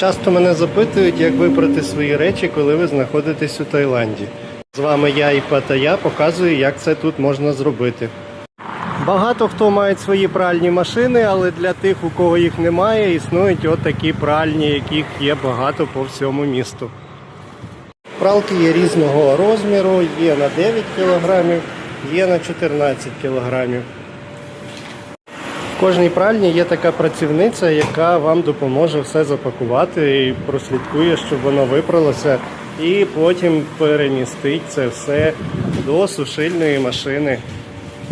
Часто мене запитують, як випрати свої речі, коли ви знаходитесь у Таїланді. З вами я і Патая показую, як це тут можна зробити. Багато хто має свої пральні машини, але для тих, у кого їх немає, існують отакі пральні, яких є багато по всьому місту. Пралки є різного розміру, є на 9 кг, є на 14 кг. В кожній пральні є така працівниця, яка вам допоможе все запакувати і прослідкує, щоб воно випралося, і потім перемістить це все до сушильної машини.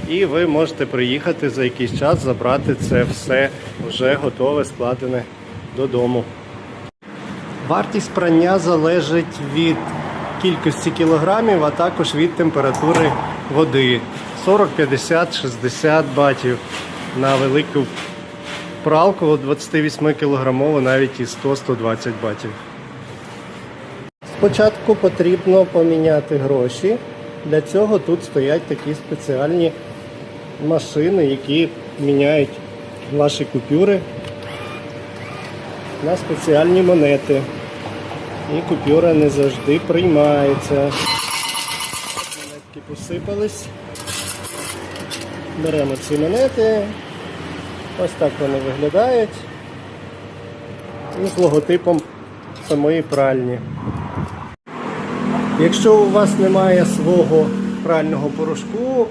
І ви можете приїхати за якийсь час, забрати це все вже готове, складене додому. Вартість прання залежить від кількості кілограмів, а також від температури води. 40, 50, 60 батів на велику пралку 28 кілограмову, навіть і 100-120 батів. Спочатку потрібно поміняти гроші. Для цього тут стоять такі спеціальні машини, які міняють ваші купюри на спеціальні монети. І купюра не завжди приймається. Монетки посипались. Беремо ці монети. Ось так вони виглядають. І з логотипом самої пральні. Якщо у вас немає свого прального порошку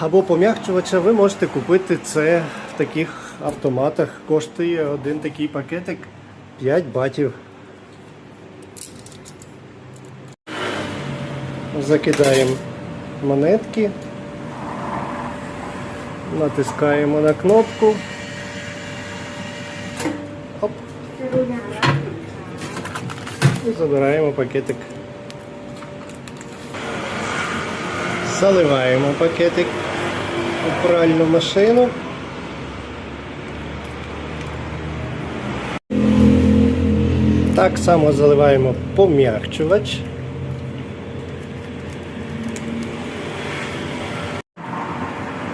або пом'якчувача, ви можете купити це в таких автоматах. Коштує один такий пакетик 5 батів. Закидаємо монетки, натискаємо на кнопку. Оп. І забираємо пакетик. Заливаємо пакетик у пральну машину. Так само заливаємо пом'якчувач.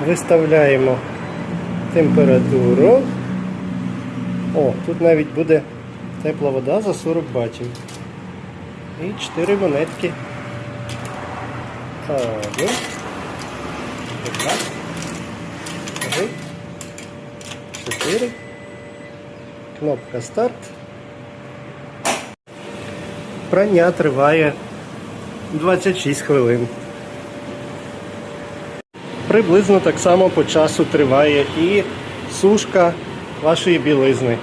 Виставляємо температуру. О, тут навіть буде тепла вода за 40 батів. І 4 монетки. Один. Два. Три. Чотири. Кнопка старт. Прання триває 26 хвилин. Приблизно так само по часу триває і сушка вашої білизни.